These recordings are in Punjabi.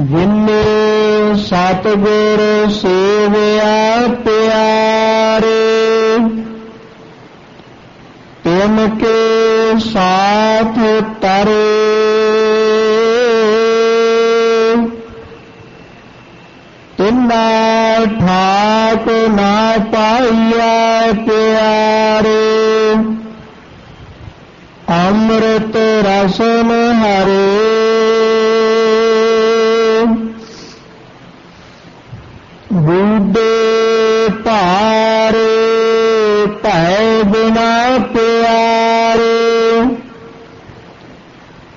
ਜਿਨੇ ਸਤਿਗੁਰ ਸੇਵਿਆ ਪਿਆਰੇ ਤਿਨ ਕੇ ਸਾਥ ਤਰੇ। ਤਿਨਾ ਠਾਕ ਨਾ ਪਾਈਆ ਪਿਆਰੇ, ਅੰਮ੍ਰਿਤ ਰਸਨ ਹਰੇ। ਬੂਡੇ ਭਾਰੇ, ਭੈ ਬਿਨਾ ਪਿਆਰੇ।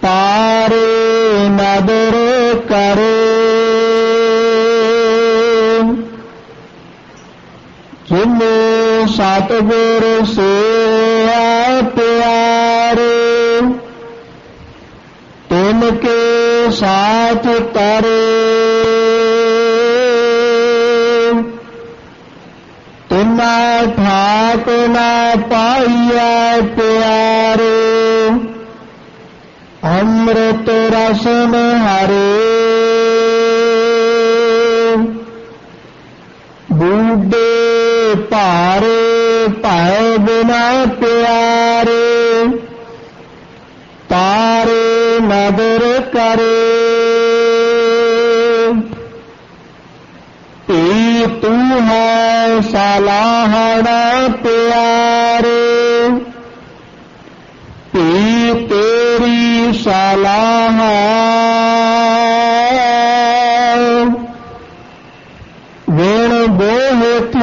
ਤਾਰੇ ਨਦਰ ਕਰੇ। ਜਿਨੇ ਸਤਿਗੁਰ ਸੇਵਾ ਪਿਆਰੇ, ਤਿਨ ਕੇ ਸਾਥ ਤਰੇ। ਤਿਨਾ ਨਾ ਪਾਈਆ ਪਿਆਰੇ। ਅੰਮ੍ਰਿਤ ਰਸਨ ਹਰੇ। ਬੂਡੇ ਭਾਰੇ ਭੈ ਬਿਨਾ ਪਿਆਰੇ। ਤਾਰੇ ਨਦਰ ਕਰੇ। ਤੂੰ ਹੈ ਸਲਾਹਣਾ ਪਿਆਰੇ। ਏ ਤੇਰੀ ਸਲਾਹ ਵੇਣ ਬੋਹਤ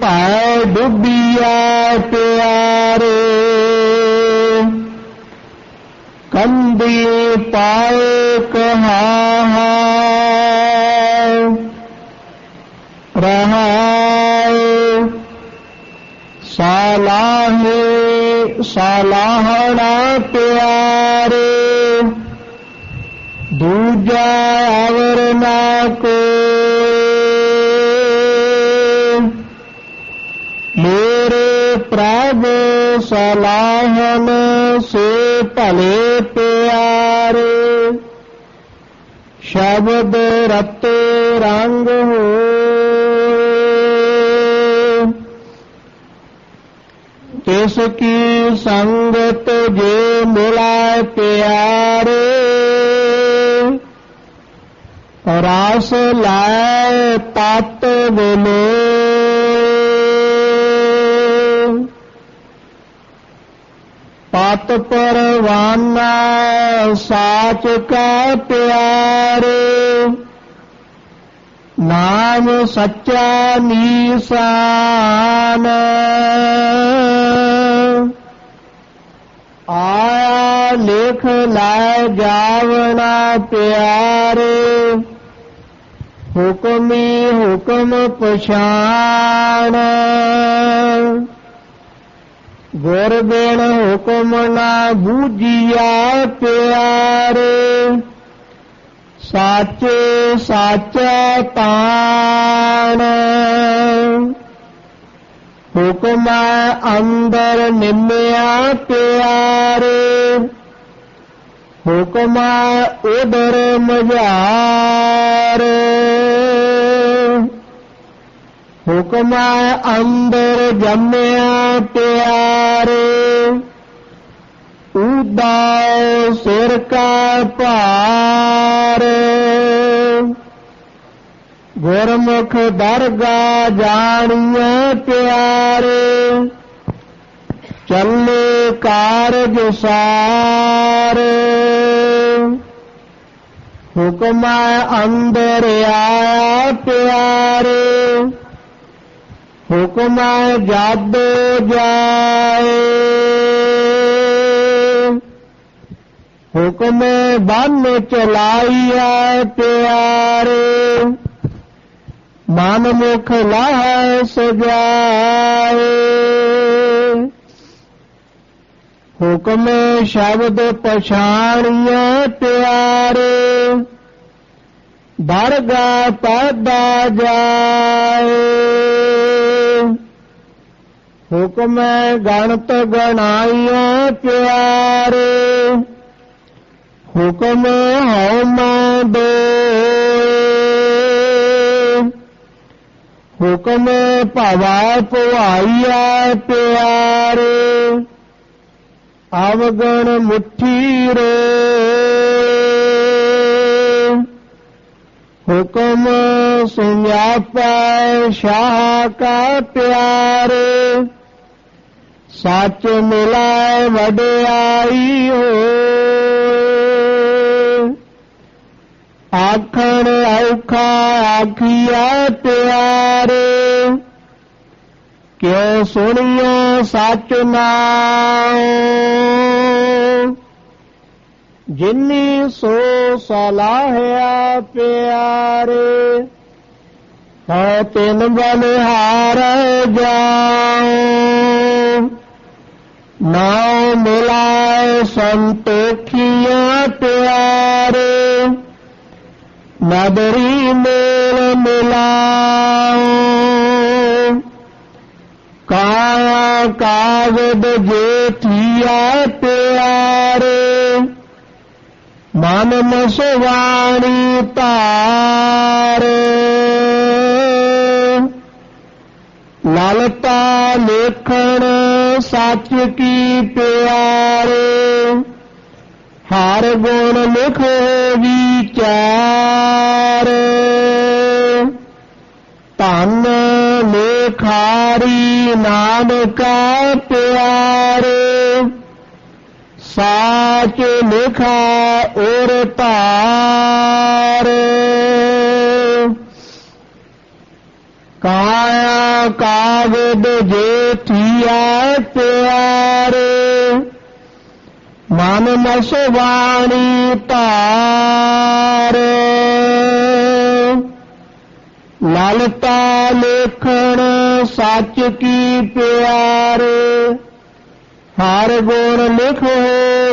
ਭੈ ਡੁੱਬਿਆ ਪਿਆਰੇ। ਕੰਦੀ ਪਾਏ ਕਹਾ ਸਾਲਾਹਣਾ ਪਿਆਰੇ। ਦੂਜਾ ਅਵਰ ਨਾ ਕੋਈ। ਮੇਰੇ ਪ੍ਰਭ ਸਲਾਹਨ ਸੇ ਭਲੇ ਪਿਆਰੇ। ਸ਼ਬਦ ਰਤੇ ਰੰਗ ਹੋ ਤਿਸ ਕੀ ਸੰਗਤ ਜੇ ਮਿਲਾ ਪਿਆਰੇ, ਰਸ ਲਾਇ ਤਤ ਬਿਨੇ ਪਤ ਪਰਵਾਨਾ ਸਾਚ ਕਾ ਪਿਆਰੇ। ਨਾਮ ਸੱਚਾ ਨੀਸਾਨ। ਆਇਆ ਲਿਖ ਲੈ ਜਾਵਣਾ ਪਿਆਰੇ। ਹੁਕਮੀ ਹੁਕਮ ਪਛਾਣ। ਗੁਰ ਬਿਨ ਹੁਕਮ ਨਾ ਬੂਝਿਆ ਪਿਆਰੇ। ਸਾਚੇ ਸਾਚਾ ਤਾਣ। ਹੁਕਮ ਅੰਦਰ ਨਿਮਿਆ ਪਿਆਰੇ। ਹੁਕਮ ਉਦਰ ਮਝਾਰ। ਹੁਕਮ ਅੰਦਰ ਜੰਮਿਆ ਪਿਆਰੇ। ਉਦਾ ਸਿਰ ਕਾ ਭਾਰ। ਗੁਰਮੁਖ ਦਰਗਾ ਜਾਣੀਏ ਪਿਆਰੇ। ਚੱਲੇ ਕਾਰਜ ਸਾਰ। ਹੁਕਮ ਅੰਦਰ ਆਇਆ ਪਿਆਰੇ। ਹੁਕਮ ਜਦ ਜਾਏ। ਹੁਕਮ ਬੰਨ ਚਲਾਈਐ ਪਿਆਰੇ। ਮਨ ਮੁਖ ਲਾਹ ਸਜਾਏ ਹੁਕਮ ਸ਼ਬਦ ਪਛਾਣੀਐ ਪਿਆਰੇ। ਦਰਗਾ ਪਾਦਾ ਜਾਏ। ਹੁਕਮ ਗਣਤ ਗਣਾਈਐ ਪਿਆਰੇ। ਹੁਕਮ ਹਉ ਮੈਂ ਦੋਏ ਹੁਕਮ ਭਵਾ ਭਵਾਈਐ ਪਿਆਰੇ। ਅਵਗਣ ਮੁਠੀ ਰੇ। ਹੁਕਮ ਸੁਨਿਆਪੈ ਸ਼ਾਹ ਕਾ ਪਿਆਰੇ। ਸੱਚ ਮਿਲਾਏ ਵਡਿਆਈ ਹੋਏ ਆਖਣ ਔਖਾ ਆਖੀਆ ਪਿਆਰੇ। ਕਿਉ ਸੁਣੀਓ ਸੱਚ ਨਾਮ ਜਿਨੀ ਸੋ ਸਲਾਹਿਆ ਪਿਆਰੇ, ਹੈ ਤਿਨ ਬਲਿਹਾਰ ਜਾਉ। ਨਾਉ ਮਿਲਾਏ ਸੰਤੋਖੀਆਂ ਮਦਰੀ ਮੇਲ ਮਿਲਾਉ ਕਾਇਆ ਕਾਗਦ ਜੇਠੀਆ ਪਿਆਰੇ ਮਨ ਮਸਵਾਣੀ ਤਾਰੇ ਲਲਤਾ ਲੇਖਣ ਸੱਚ ਕੀ ਪਿਆਰੇ ਹਰ ਗੁਣ ਲਿਖੋ ਵੀ ਵਿਚਾਰ। ਧੰਨ ਲੇਖਾਰੀ ਨਾਨਕਾ ਪਿਆਰੇ। ਸਾਚ ਲਿਖਾ ਔਰ ਧਾਰ। ਕਾਇਆ ਕਾਗਦ ਜੇਠੀਆ ਪਿਆਰੇ ਮਨ ਮਸਵਾਣੀ ਧਾਰ। ਲਲਤਾ ਲੇਖਣ ਸੱਚ ਕੀ ਪਿਆਰੇ। ਹਰ ਗੁਣ ਲਿਖੋ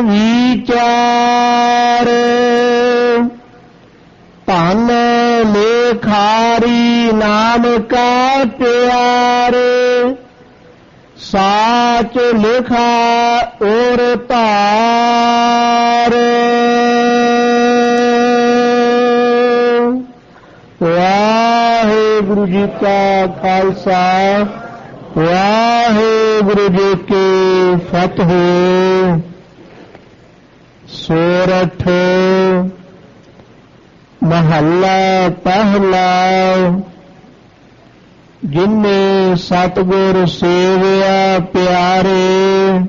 ਵਿਚਾਰ। ਧਨ ਲੇਖਾਰੀ ਨਾਮ ਕਾ ਪਿਆਰੇ। ਸਾਚ ਲਿਖਾ ਔਰ ਧਾਰ। ਵਾਹਿਗੁਰੂ ਜੀ ਕਾ ਖਾਲਸਾ, ਵਾਹਿਗੁਰੂ ਜੀ ਕੀ ਫਤਿਹ। ਸੋਰਠ ਮਹੱਲਾ ਪਹਿਲਾ ਜਿਨੇ ਸਤਗੁਰ ਸੇਵਿਆ ਪਿਆਰੇ,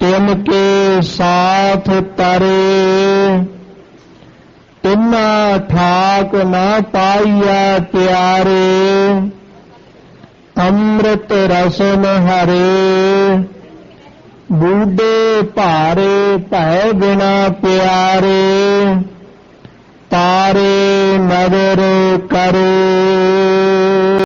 ਤਿਨ ਕੇ ਸਾਥ ਤਰੇ। ਤਿਨਾ ਠਾਕ ਨਾ ਪਾਈਆ ਪਿਆਰੇ, ਅੰਮ੍ਰਿਤ ਰਸਨ ਹਰੇ। ਬੂਡੇ ਭਾਰੇ ਭੈ ਬਿਨਾ ਪਿਆਰੇ, ਤਾਰੇ மதுரை கரே.